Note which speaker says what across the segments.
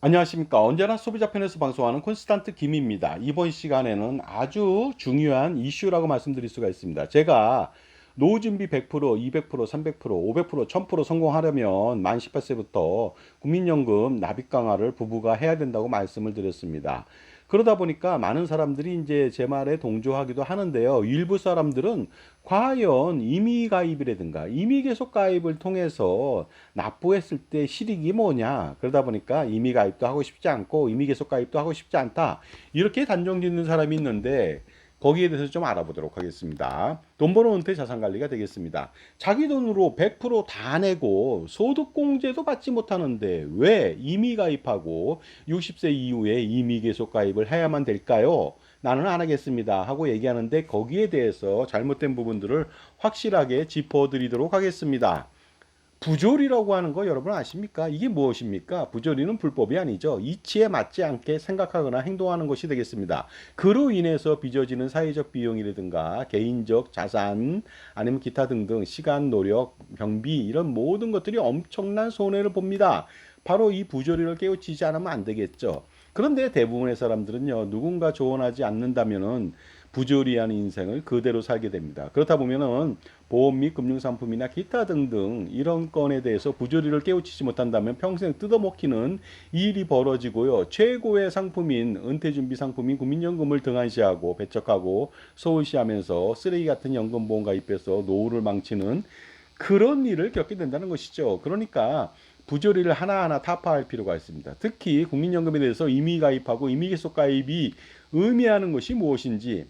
Speaker 1: 안녕하십니까. 언제나 소비자 편에서 방송하는 콘스탄트 김입니다. 이번 시간에는 아주 중요한 이슈라고 말씀드릴 수가 있습니다. 제가 노후 준비 100%, 200%, 300%, 500%, 1000% 성공하려면 만 18세부터 국민연금 납입 강화를 부부가 해야 된다고 말씀을 드렸습니다. 그러다 보니까 많은 사람들이 이제 제 말에 동조하기도 하는데요. 일부 사람들은 과연 임의 가입이라든가 임의 계속 가입을 통해서 납부했을 때 실익이 뭐냐. 그러다 보니까 임의 가입도 하고 싶지 않고 임의 계속 가입도 하고 싶지 않다. 이렇게 단정 짓는 사람이 있는데 거기에 대해서 좀 알아보도록 하겠습니다. 돈 버는 은퇴 자산 관리가 되겠습니다. 자기 돈으로 100%다 내고 소득공제도 받지 못하는데 왜 임의 가입하고 60세 이후에 임의 계속 가입을 해야만 될까요? 나는 안 하겠습니다. 하고 얘기하는데 거기에 대해서 잘못된 부분들을 확실하게 짚어드리도록 하겠습니다. 부조리라고 하는 거 여러분 아십니까? 이게 무엇입니까? 부조리는 불법이 아니죠. 이치에 맞지 않게 생각하거나 행동하는 것이 되겠습니다. 그로 인해서 빚어지는 사회적 비용이라든가 개인적 자산 아니면 기타 등등 시간, 노력, 경비 이런 모든 것들이 엄청난 손해를 봅니다. 바로 이 부조리를 깨우치지 않으면 안 되겠죠. 그런데 대부분의 사람들은요, 누군가 조언하지 않는다면은 부조리한 인생을 그대로 살게 됩니다. 그렇다 보면은 보험 및 금융상품이나 기타 등등 이런 건에 대해서 부조리를 깨우치지 못한다면 평생 뜯어먹히는 일이 벌어지고요. 최고의 상품인 은퇴준비 상품인 국민연금을 등한시하고 배척하고 소홀시하면서 쓰레기 같은 연금보험 가입해서 노후를 망치는 그런 일을 겪게 된다는 것이죠. 그러니까 부조리를 하나하나 타파할 필요가 있습니다. 특히 국민연금에 대해서 임의 가입하고 임의 계속 가입이 의미하는 것이 무엇인지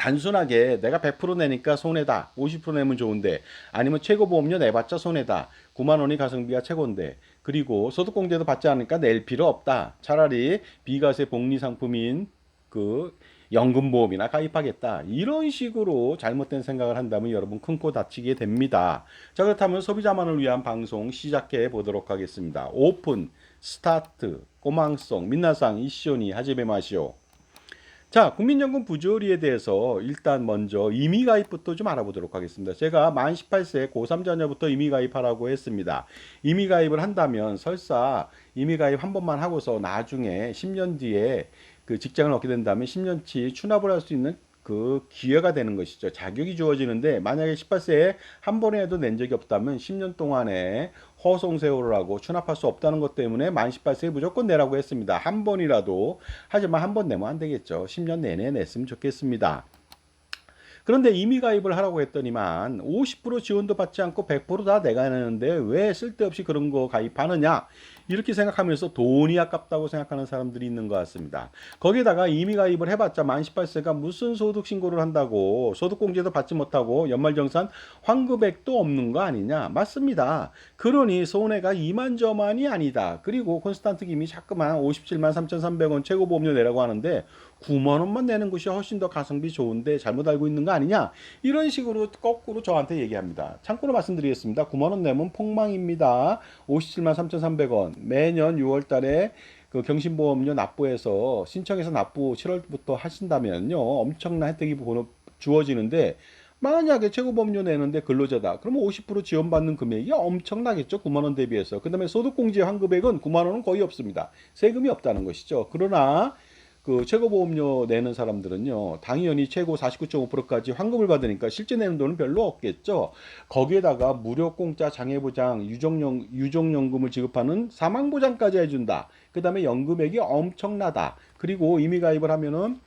Speaker 1: 단순하게 내가 100% 내니까 손해다. 50% 내면 좋은데 아니면 최고 보험료 내봤자 손해다. 9만 원이 가성비가 최고인데 그리고 소득공제도 받지 않으니까 낼 필요 없다. 차라리 비과세 복리 상품인 그 연금보험이나 가입하겠다. 이런 식으로 잘못된 생각을 한다면 여러분 큰 코 다치게 됩니다. 자, 그렇다면 소비자만을 위한 방송 시작해 보도록 하겠습니다. 오픈, 스타트, 꼬망송, 민나상, 이시오니, 하지메 마시오. 자, 국민연금 부조리에 대해서 일단 먼저 임의 가입부터 좀 알아보도록 하겠습니다. 제가 만 18세 고3 자녀부터 임의 가입하라고 했습니다. 임의 가입을 한다면 설사 임의 가입 한 번만 하고서 나중에 10년 뒤에 그 직장을 얻게 된다면 10년치 추납을 할 수 있는 그 기회가 되는 것이죠. 자격이 주어지는데 만약에 18세에 한 번에 해도 낸 적이 없다면 10년 동안에 허송세월을 하고 추납할 수 없다는 것 때문에 만 18세에 무조건 내라고 했습니다. 한 번이라도 하지만 한 번 내면 안 되겠죠. 10년 내내 냈으면 좋겠습니다. 그런데 임의 가입을 하라고 했더니만 50% 지원도 받지 않고 100%다 내가 내는데 왜 쓸데없이 그런 거 가입하느냐 이렇게 생각하면서 돈이 아깝다고 생각하는 사람들이 있는 것 같습니다. 거기다가 임의 가입을 해봤자 만 18세가 무슨 소득 신고를 한다고 소득공제도 받지 못하고 연말정산 환급액도 없는 거 아니냐 맞습니다. 그러니 손해가 이만저만이 아니다. 그리고 콘스탄트 김이 자꾸만 57만 3,300원 최고 보험료 내라고 하는데 9만 원만 내는 것이 훨씬 더 가성비 좋은데 잘못 알고 있는 거 아니냐? 이런 식으로 거꾸로 저한테 얘기합니다. 참고로 말씀드리겠습니다. 9만 원 내면 폭망입니다. 57만 3,300원. 매년 6월 달에 그 경신보험료 납부해서 신청해서 납부 7월부터 하신다면요. 엄청난 혜택이 주어지는데 만약에 최고보험료 내는데 근로자다. 그러면 50% 지원받는 금액이 엄청나겠죠. 9만 원 대비해서. 그 다음에 소득공제 환급액은 9만 원은 거의 없습니다. 세금이 없다는 것이죠. 그러나 그 최고보험료 내는 사람들은요, 당연히 최고 49.5%까지 환급을 받으니까 실제 내는 돈은 별로 없겠죠. 거기에다가 무료 공짜 장애보장, 유족연, 유족연금을 지급하는 사망보장까지 해준다. 그 다음에 연금액이 엄청나다. 그리고 이미 가입을 하면은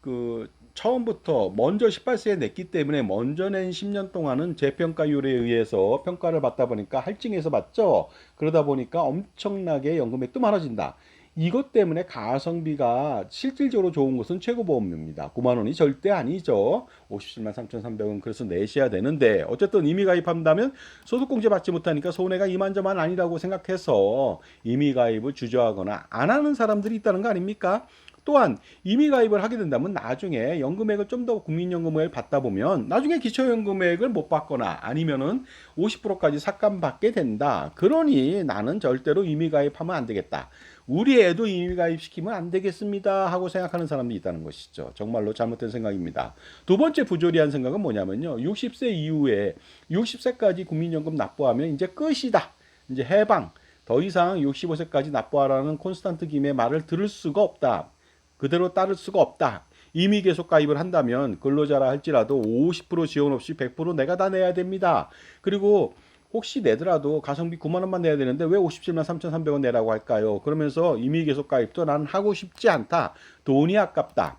Speaker 1: 그 처음부터 먼저 18세에 냈기 때문에 먼저 낸 10년 동안은 재평가율에 의해서 평가를 받다 보니까 할증해서 받죠. 그러다 보니까 엄청나게 연금액도 많아진다. 이것 때문에 가성비가 실질적으로 좋은 것은 최고보험료입니다. 9만 원이 절대 아니죠. 57만 3,300원 그래서 내셔야 되는데 어쨌든 이미 가입한다면 소득공제 받지 못하니까 손해가 이만저만 아니라고 생각해서 이미 가입을 주저하거나 안 하는 사람들이 있다는 거 아닙니까? 또한 이미 가입을 하게 된다면 나중에 연금액을 좀 더 국민연금을 받다 보면 나중에 기초연금액을 못 받거나 아니면은 50%까지 삭감받게 된다. 그러니 나는 절대로 이미 가입하면 안 되겠다. 우리 애도 이미 가입시키면 안 되겠습니다 하고 생각하는 사람도 있다는 것이죠. 정말로 잘못된 생각입니다. 두 번째 부조리한 생각은 뭐냐면요. 60세 이후에 60세까지 국민연금 납부하면 이제 끝이다. 이제 해방. 더 이상 65세까지 납부하라는 콘스탄트 김의 말을 들을 수가 없다. 그대로 따를 수가 없다. 이미 계속 가입을 한다면 근로자라 할지라도 50% 지원 없이 100% 내가 다 내야 됩니다. 그리고 혹시 내더라도 가성비 9만 원만 내야 되는데 왜 57만 3,300원 내라고 할까요? 그러면서 이미 계속 가입도 난 하고 싶지 않다. 돈이 아깝다.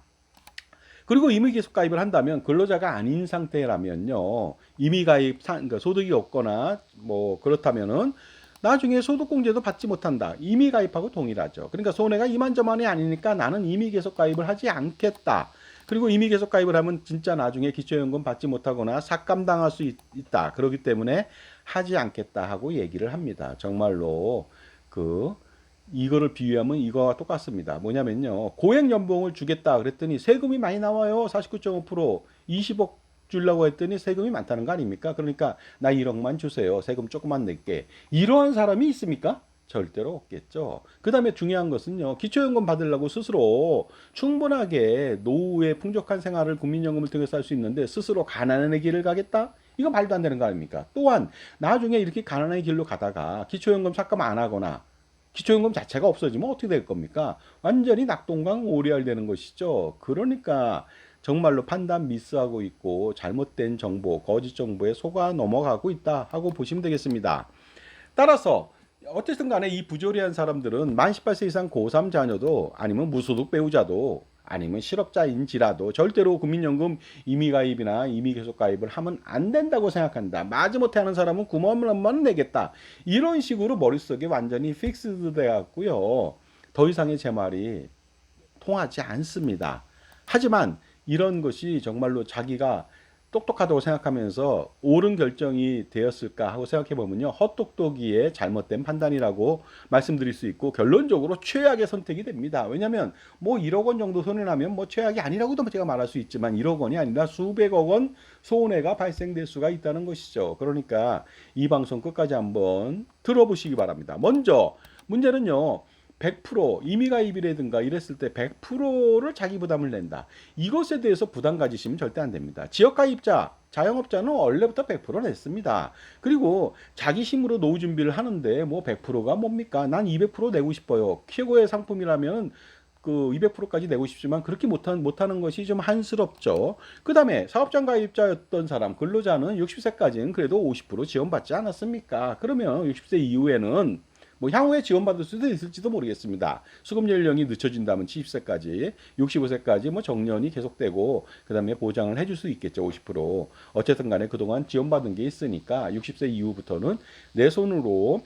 Speaker 1: 그리고 임의 계속 가입을 한다면 근로자가 아닌 상태라면요. 임의 가입 상, 그러니까 소득이 없거나 뭐 그렇다면은 나중에 소득공제도 받지 못한다. 임의 가입하고 동일하죠. 그러니까 손해가 이만저만이 아니니까 나는 임의 계속 가입을 하지 않겠다. 그리고 임의 계속 가입을 하면 진짜 나중에 기초연금 받지 못하거나 삭감당할 수 있, 다 그렇기 때문에 하지 않겠다 하고 얘기를 합니다. 정말로 그 이거를 비유하면 이거와 똑같습니다. 뭐냐면요. 고액 연봉을 주겠다 그랬더니 세금이 많이 나와요. 49.5% 20억 주려고 했더니 세금이 많다는 거 아닙니까? 그러니까 나 1억만 주세요. 세금 조금만 낼게. 이러한 사람이 있습니까? 절대로 없겠죠. 그 다음에 중요한 것은요. 기초연금 받으려고 스스로 충분하게 노후의 풍족한 생활을 국민연금을 통해서 할 수 있는데 스스로 가난의 길을 가겠다? 이거 말도 안 되는 거 아닙니까? 또한 나중에 이렇게 가난의 길로 가다가 기초연금 삭감 안 하거나 기초연금 자체가 없어지면 어떻게 될 겁니까? 완전히 낙동강 오리알 되는 것이죠. 그러니까 정말로 판단 미스하고 있고 잘못된 정보, 거짓 정보에 속아 넘어가고 있다 하고 보시면 되겠습니다. 따라서 어쨌든 간에 이 부조리한 사람들은 만 18세 이상 고3 자녀도 아니면 무소득 배우자도 아니면 실업자인지라도 절대로 국민연금 임의가입이나 임의계속가입을 하면 안 된다고 생각한다. 마지못해 하는 사람은 9만 원만 내겠다. 이런 식으로 머릿속에 완전히 픽스드 돼갖고요. 더 이상의 제 말이 통하지 않습니다. 하지만 이런 것이 정말로 자기가 똑똑하다고 생각하면서 옳은 결정이 되었을까 하고 생각해 보면요. 헛똑똑이의 잘못된 판단이라고 말씀드릴 수 있고 결론적으로 최악의 선택이 됩니다. 왜냐하면 뭐 1억 원 정도 손해나면 뭐 최악이 아니라고도 제가 말할 수 있지만 1억 원이 아니라 수백억 원 손해가 발생될 수가 있다는 것이죠. 그러니까 이 방송 끝까지 한번 들어보시기 바랍니다. 먼저 문제는요. 100% 임의가입이라든가 이랬을 때 100%를 자기 부담을 낸다. 이것에 대해서 부담 가지시면 절대 안 됩니다. 지역가입자, 자영업자는 원래부터 100% 냈습니다. 그리고 자기 힘으로 노후 준비를 하는데 뭐 100%가 뭡니까? 난 200% 내고 싶어요. 최고의 상품이라면 그 200%까지 내고 싶지만 그렇게 못한, 못하는 것이 좀 한스럽죠. 그 다음에 사업장 가입자였던 사람, 근로자는 60세까지는 그래도 50% 지원받지 않았습니까? 그러면 60세 이후에는 뭐 향후에 지원받을 수도 있을지도 모르겠습니다. 수급 연령이 늦춰진다면 70세까지, 65세까지 뭐 정년이 계속되고 그다음에 보장을 해줄 수 있겠죠. 50%. 어쨌든 간에 그동안 지원받은 게 있으니까 60세 이후부터는 내 손으로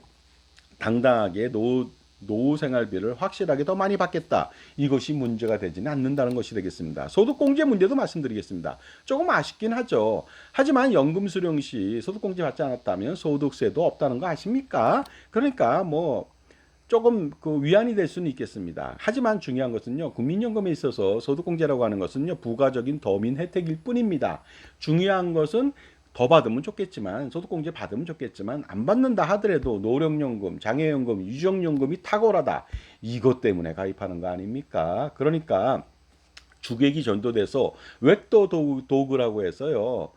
Speaker 1: 당당하게 노 노후 생활비를 확실하게 더 많이 받겠다. 이것이 문제가 되지는 않는다는 것이 되겠습니다. 소득공제 문제도 말씀드리겠습니다. 조금 아쉽긴 하죠. 하지만 연금 수령 시 소득공제 받지 않았다면 소득세도 없다는 거 아십니까? 그러니까 뭐 조금 그 위안이 될 수는 있겠습니다. 하지만 중요한 것은요, 국민연금에 있어서 소득공제라고 하는 것은요, 부가적인 더민 혜택일 뿐입니다. 중요한 것은 더 받으면 좋겠지만 소득공제 받으면 좋겠지만 안 받는다 하더라도 노령연금, 장애연금, 유정연금이 탁월하다. 이것 때문에 가입하는 거 아닙니까? 그러니까 주객이 전도돼서 웩도 도구라고 해서요.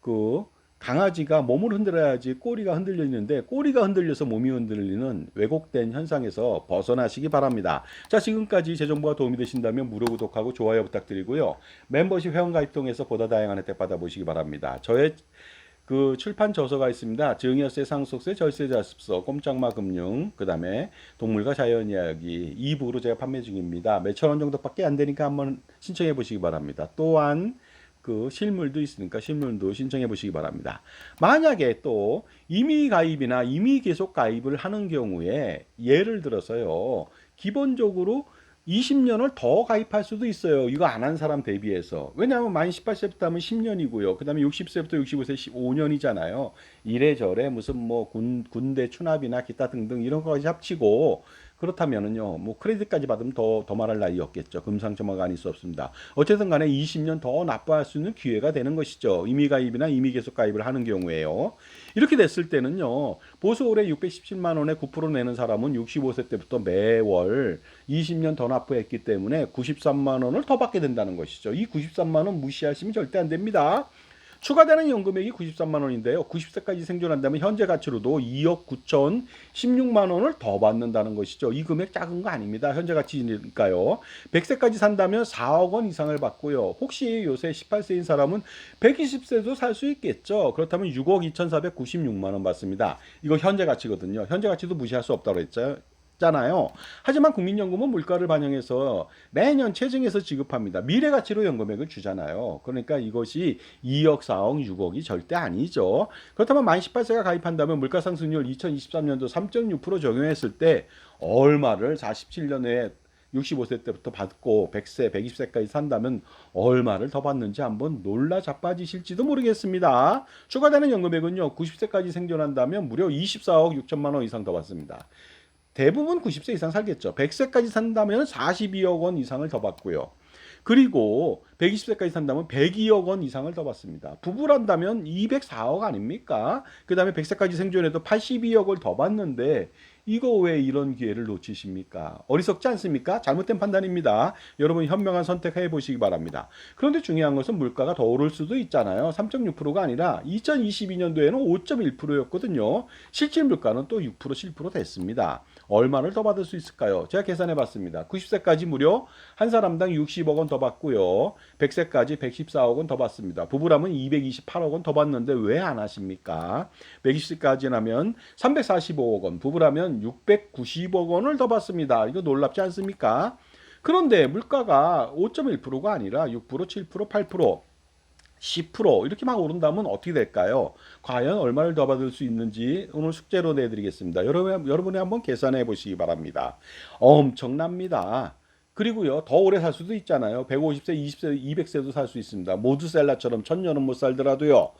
Speaker 1: 그 강아지가 몸을 흔들어야지 꼬리가 흔들려 있는데 꼬리가 흔들려서 몸이 흔들리는 왜곡된 현상에서 벗어나시기 바랍니다. 자, 지금까지 제 정보가 도움이 되신다면 무료 구독하고 좋아요 부탁드리고요. 멤버십 회원 가입 통해서 보다 다양한 혜택 받아보시기 바랍니다. 저의 그 출판 저서가 있습니다. 증여세, 상속세, 절세 자습서, 꼼짝마 금융, 그 다음에 동물과 자연 이야기 2부로 제가 판매 중입니다. 몇천 원 정도밖에 안 되니까 한번 신청해 보시기 바랍니다. 또한 그 실물도 있으니까 실물도 신청해 보시기 바랍니다. 만약에 또 이미 가입이나 이미 계속 가입을 하는 경우에 예를 들어서요. 기본적으로 20년을 더 가입할 수도 있어요. 이거 안 한 사람 대비해서. 왜냐하면 만 18세부터 하면 10년이고요. 그 다음에 60세부터 65세 15년이잖아요. 이래저래 무슨 뭐 군, 군대 추납이나 기타 등등 이런 거까지 합치고 그렇다면은요, 뭐 크레딧까지 받으면 더, 더 말할 나위 없겠죠. 금상첨화가 아닐 수 없습니다. 어쨌든 간에 20년 더 납부할 수 있는 기회가 되는 것이죠. 임의가입이나 임의계속가입을 하는 경우에요. 이렇게 됐을 때는요, 보수올해 617만 원에 9% 내는 사람은 65세 때부터 매월 20년 더 납부했기 때문에 93만 원을 더 받게 된다는 것이죠. 이 93만 원 무시하시면 절대 안 됩니다. 추가되는 연금액이 93만 원인데요. 90세까지 생존한다면 현재 가치로도 2억 9천 16만 원을 더 받는다는 것이죠. 이 금액 작은 거 아닙니다. 현재 가치니까요. 100세까지 산다면 4억 원 이상을 받고요. 혹시 요새 18세인 사람은 120세도 살 수 있겠죠. 그렇다면 6억 2,496만 원 받습니다. 이거 현재 가치거든요. 현재 가치도 무시할 수 없다고 했죠. 잖아요. 하지만 국민연금은 물가를 반영해서 매년 체증해서 지급합니다. 미래 가치로 연금액을 주잖아요. 그러니까 이것이 2억, 4억, 6억이 절대 아니죠. 그렇다면 만 18세가 가입한다면 물가 상승률 2023년도 3.6% 적용했을 때 얼마를 47년에 65세 때부터 받고 100세, 120세까지 산다면 얼마를 더 받는지 한번 놀라 자빠지실지도 모르겠습니다. 추가되는 연금액은요. 90세까지 생존한다면 무려 24억 6천만 원 이상 더 받습니다. 대부분 90세 이상 살겠죠. 100세까지 산다면 42억 원 이상을 더 받고요. 그리고 120세까지 산다면 102억 원 이상을 더 받습니다. 부부란다면 204억 아닙니까? 그 다음에 100세까지 생존해도 82억을 더 받는데 이거 왜 이런 기회를 놓치십니까? 어리석지 않습니까? 잘못된 판단입니다. 여러분 현명한 선택해 보시기 바랍니다. 그런데 중요한 것은 물가가 더 오를 수도 있잖아요. 3.6%가 아니라 2022년도에는 5.1%였거든요. 실질 물가는 또 6% 7% 됐습니다. 얼마를 더 받을 수 있을까요? 제가 계산해 봤습니다. 90세까지 무려 한 사람당 60억 원 더 받고요. 100세까지 114억 원 더 받습니다. 부부라면 228억 원 더 받는데 왜 안 하십니까? 120세까지 나면 345억 원, 부부라면 690억 원을 더 받습니다. 이거 놀랍지 않습니까? 그런데 물가가 5.1%가 아니라 6%, 7%, 8%, 10% 이렇게 막 오른다면 어떻게 될까요? 과연 얼마를 더 받을 수 있는지 오늘 숙제로 내드리겠습니다. 여러분, 여러분이 한번 계산해 보시기 바랍니다. 엄청납니다. 그리고요, 더 오래 살 수도 있잖아요. 150세, 20세, 200세도 살 수 있습니다. 모두셀라처럼 천년은 못 살더라도요.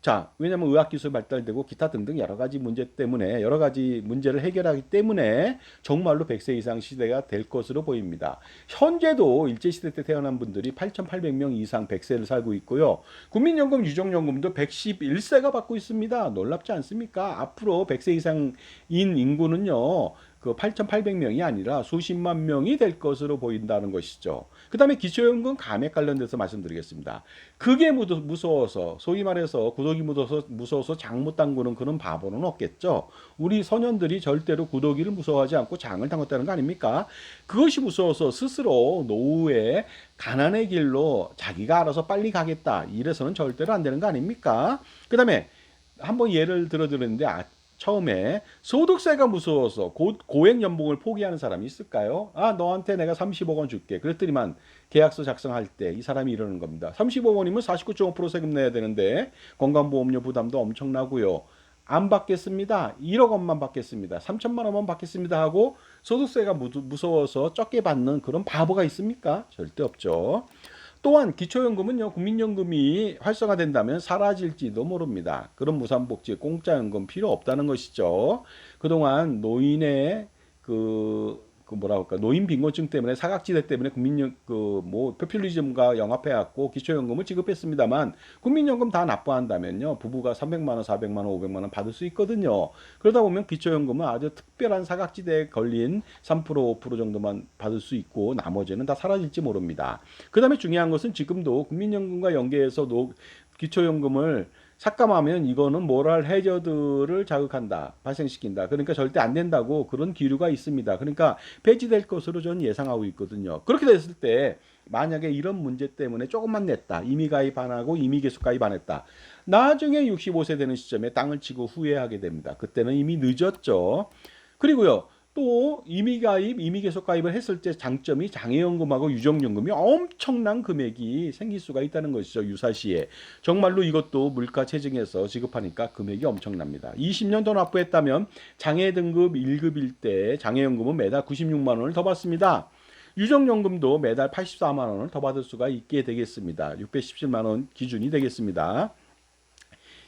Speaker 1: 자, 왜냐하면 의학 기술 발달되고 기타 등등 여러 가지 문제 때문에 여러 가지 문제를 해결하기 때문에 정말로 100세 이상 시대가 될 것으로 보입니다. 현재도 일제 시대 때 태어난 분들이 8,800명 이상 100세를 살고 있고요. 국민연금, 유족연금도 111세가 받고 있습니다. 놀랍지 않습니까? 앞으로 100세 이상인 인구는요. 그 8,800명이 아니라 수십만 명이 될 것으로 보인다는 것이죠. 그 다음에 기초연금 감액 관련돼서 말씀드리겠습니다. 그게 무서워서, 소위 말해서 구독이 무서워서 장못 담그는 그런 바보는 없겠죠. 우리 소년들이 절대로 구독이를 무서워하지 않고 장을 담갔다는 거 아닙니까? 그것이 무서워서 스스로 노후에 가난의 길로 자기가 알아서 빨리 가겠다. 이래서는 절대로 안 되는 거 아닙니까? 그 다음에 한번 예를 들어 드렸는데 아, 처음에 소득세가 무서워서 고, 고액 연봉을 포기하는 사람이 있을까요? 아, 너한테 내가 30억 원 줄게. 그랬더니만 계약서 작성할 때 이 사람이 이러는 겁니다. 30억 원이면 49.5% 세금 내야 되는데 건강보험료 부담도 엄청나고요. 안 받겠습니다. 1억 원만 받겠습니다. 3천만 원만 받겠습니다 하고 소득세가 무서워서 적게 받는 그런 바보가 있습니까? 절대 없죠. 또한 기초연금은요 국민연금이 활성화된다면 사라질지도 모릅니다. 그런 무상복지 공짜연금 필요 없다는 것이죠. 그동안 노인의 그, 그 뭐라 할까 노인 빈곤증 때문에 사각지대 때문에 국민연 그뭐 포퓰리즘과 영합해 갖고 기초연금을 지급했습니다만 국민연금 다 납부한다면요 부부가 300만 원, 400만 원, 500만 원 받을 수 있거든요. 그러다 보면 기초연금은 아주 특별한 사각지대에 걸린 3% 5% 정도만 받을 수 있고 나머지는 다 사라질지 모릅니다. 그다음에 중요한 것은 지금도 국민연금과 연계해서 노, 기초연금을 삭감하면 이거는 모랄 해저드를 자극한다, 발생시킨다. 그러니까 절대 안 된다고 그런 기류가 있습니다. 그러니까 폐지될 것으로 저는 예상하고 있거든요. 그렇게 됐을 때 만약에 이런 문제 때문에 조금만 냈다, 이미 가입 안 하고 이미 계속 가입 안 했다. 나중에 65세 되는 시점에 땅을 치고 후회하게 됩니다. 그때는 이미 늦었죠. 그리고요. 또 이미 가입, 이미 계속 가입을 했을 때 장점이 장애연금하고 유족연금이 엄청난 금액이 생길 수가 있다는 것이죠. 유사시에. 정말로 이것도 물가 체증해서 지급하니까 금액이 엄청납니다. 20년 더 납부했다면 장애 등급 1급일 때 장애연금은 매달 96만 원을 더 받습니다. 유족연금도 매달 84만 원을 더 받을 수가 있게 되겠습니다. 617만 원 기준이 되겠습니다.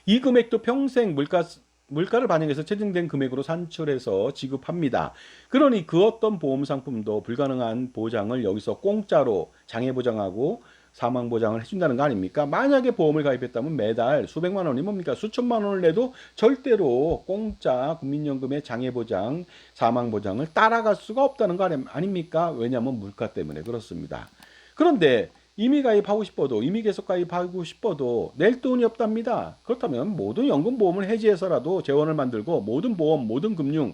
Speaker 1: 이 금액도 평생 물가 물가를 반영해서 체증된 금액으로 산출해서 지급합니다. 그러니 그 어떤 보험 상품도 불가능한 보장을 여기서 공짜로 장애 보장하고 사망 보장을 해준다는 거 아닙니까? 만약에 보험을 가입했다면 매달 수백만 원이 뭡니까? 수천만 원을 내도 절대로 공짜 국민연금의 장애 보장, 사망 보장을 따라갈 수가 없다는 거 아닙니까? 왜냐하면 물가 때문에 그렇습니다. 그런데 이미 가입하고 싶어도 이미 계속 가입하고 싶어도 낼 돈이 없답니다. 그렇다면 모든 연금 보험을 해지해서라도 재원을 만들고 모든 보험, 모든 금융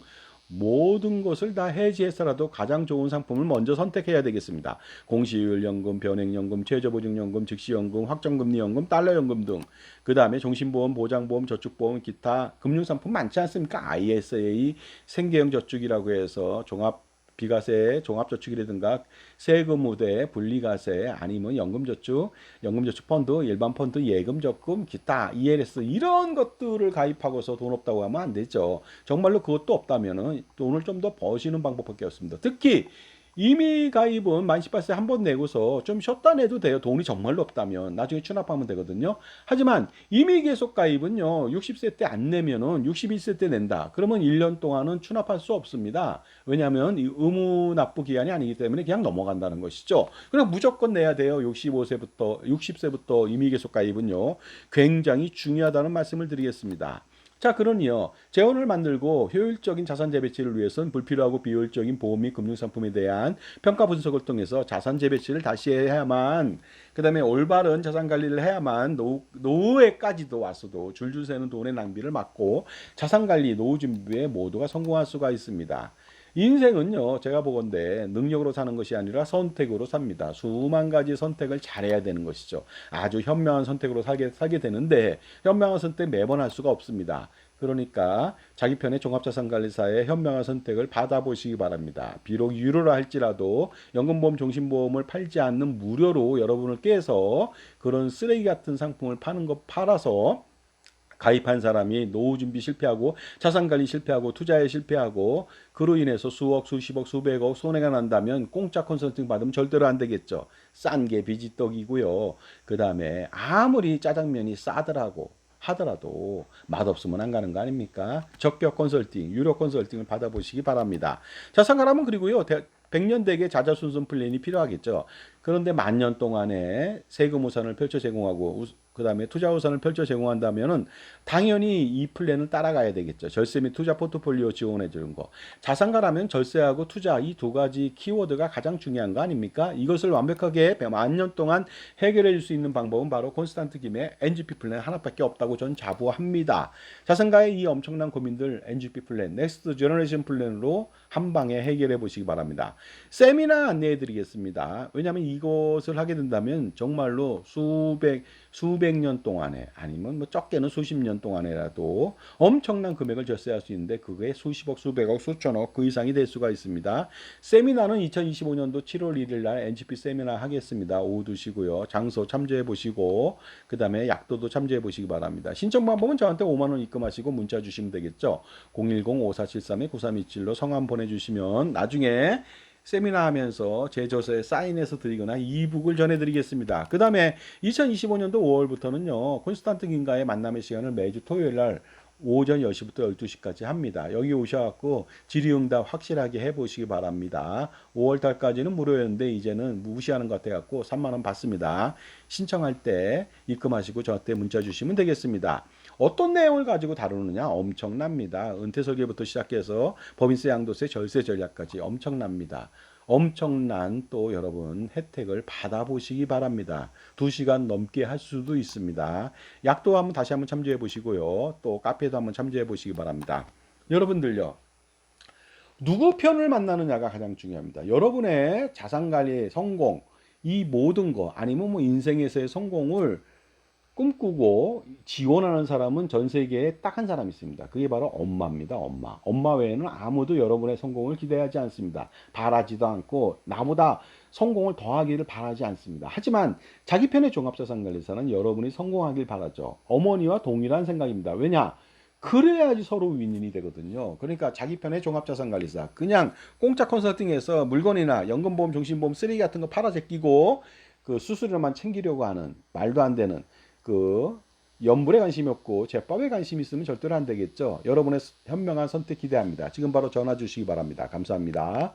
Speaker 1: 모든 것을 다 해지해서라도 가장 좋은 상품을 먼저 선택해야 되겠습니다. 공시율연금, 변액연금, 최저보증연금, 즉시연금, 확정금리연금, 달러연금 등 그 다음에 종신보험, 보장보험, 저축보험, 기타 금융상품 많지 않습니까? ISA, 생계형 저축이라고 해서 종합 비과세, 종합저축이라든가 세금 우대, 분리과세, 아니면 연금저축, 연금저축 펀드, 일반 펀드, 예금적금, 기타, ELS 이런 것들을 가입하고서 돈 없다고 하면 안 되죠. 정말로 그것도 없다면은 돈을 좀 더 버시는 방법밖에 없습니다. 특히 이미 가입은 만 18세 한 번 내고서 좀 쉬었다 내도 돼요. 돈이 정말로 없다면 나중에 추납하면 되거든요. 하지만 이미 계속 가입은요. 60세 때 안 내면은 61세 때 낸다. 그러면 1년 동안은 추납할 수 없습니다. 왜냐하면 이 의무 납부 기간이 아니기 때문에 그냥 넘어간다는 것이죠. 그냥 무조건 내야 돼요. 65세부터 60세부터 이미 계속 가입은요. 굉장히 중요하다는 말씀을 드리겠습니다. 자, 그러니요. 재원을 만들고 효율적인 자산 재배치를 위해서는 불필요하고 비효율적인 보험 및 금융상품에 대한 평가 분석을 통해서 자산 재배치를 다시 해야만 그 다음에 올바른 자산 관리를 해야만 노, 노후에까지도 와서도 줄줄 새는 돈의 낭비를 막고 자산 관리, 노후 준비에 모두가 성공할 수가 있습니다. 인생은요, 제가 보건대 능력으로 사는 것이 아니라 선택으로 삽니다. 수만 가지 선택을 잘해야 되는 것이죠. 아주 현명한 선택으로 살게, 살게 되는데, 현명한 선택 매번 할 수가 없습니다. 그러니까 자기 편의 종합자산관리사의 현명한 선택을 받아보시기 바랍니다. 비록 유료라 할지라도 연금보험, 종신보험을 팔지 않는 무료로 여러분을 깨서 그런 쓰레기 같은 상품을 파는 거 팔아서 가입한 사람이 노후 준비 실패하고 자산 관리 실패하고 투자에 실패하고 그로 인해서 수억, 수십억, 수백억 손해가 난다면 공짜 컨설팅 받으면 절대로 안 되겠죠. 싼 게 비지떡이고요. 그 다음에 아무리 짜장면이 싸더라고 하더라도 맛없으면 안 가는 거 아닙니까? 적격 컨설팅, 유료 컨설팅을 받아보시기 바랍니다. 자산가람은 그리고요. 100년 대계 자자순순 플랜이 필요하겠죠. 그런데 만 년 동안에 세금 우산을 펼쳐 제공하고 그 다음에 투자 우산을 펼쳐 제공한다면은 당연히 이 플랜을 따라가야 되겠죠. 절세 및 투자 포트폴리오 지원해 주는 거. 자산가라면 절세하고 투자 이 두 가지 키워드가 가장 중요한 거 아닙니까? 이것을 완벽하게 만 년 동안 해결해 줄 수 있는 방법은 바로 콘스탄트 김의 NGP 플랜 하나밖에 없다고 전 자부합니다. 자산가의 이 엄청난 고민들 NGP 플랜, 넥스트 제너레이션 플랜으로 한 방에 해결해 보시기 바랍니다. 세미나 안내해 드리겠습니다. 왜냐하면 이 것을 하게 된다면 정말로 수백 수백 년 동안에 아니면 뭐 적게는 수십 년 동안에라도 엄청난 금액을 절세할 수 있는데 그게 수십억, 수백억, 수천억 그 이상이 될 수가 있습니다. 세미나는 2025년도 7월 1일 날 NGP 세미나 하겠습니다. 오후 2시고요. 장소 참조해 보시고 그 다음에 약도도 참조해 보시기 바랍니다. 신청 방법은 저한테 5만 원 입금하시고 문자 주시면 되겠죠. 010-5473-9327로 성함 보내주시면 나중에 세미나 하면서 제 저서에 사인해서 드리거나 이북을 전해드리겠습니다. 그 다음에 2025년도 5월부터는요, 콘스탄트 긴가의 만남의 시간을 매주 토요일 날 오전 10시부터 12시까지 합니다. 여기 오셔갖고 질의응답 확실하게 해보시기 바랍니다. 5월 달까지는 무료였는데 이제는 무시하는 것 같아갖고 3만원 받습니다. 신청할 때 입금하시고 저한테 문자 주시면 되겠습니다. 어떤 내용을 가지고 다루느냐 엄청납니다. 은퇴 설계부터 시작해서 법인세, 양도세, 절세 전략까지 엄청납니다. 엄청난 또 여러분 혜택을 받아보시기 바랍니다. 2시간 넘게 할 수도 있습니다. 약도 한번 다시 한번 참조해 보시고요. 또 카페도 한번 참조해 보시기 바랍니다. 여러분들요. 누구 편을 만나느냐가 가장 중요합니다. 여러분의 자산 관리의 성공, 이 모든 거 아니면 뭐 인생에서의 성공을 꿈꾸고 지원하는 사람은 전 세계에 딱 한 사람 있습니다. 그게 바로 엄마입니다. 엄마. 엄마 외에는 아무도 여러분의 성공을 기대하지 않습니다. 바라지도 않고 나보다 성공을 더하기를 바라지 않습니다. 하지만 자기 편의 종합자산 관리사는 여러분이 성공하길 바라죠. 어머니와 동일한 생각입니다. 왜냐? 그래야지 서로 윈윈이 되거든요. 그러니까 자기 편의 종합자산관리사 그냥 공짜 컨설팅에서 물건이나 연금보험, 종신보험, 쓰레기 같은 거 팔아 제끼고 그 수수료만 챙기려고 하는 말도 안 되는 그 연불에 관심이 없고 제법에 관심이 있으면 절대로 안 되겠죠. 여러분의 현명한 선택 기대합니다. 지금 바로 전화 주시기 바랍니다. 감사합니다.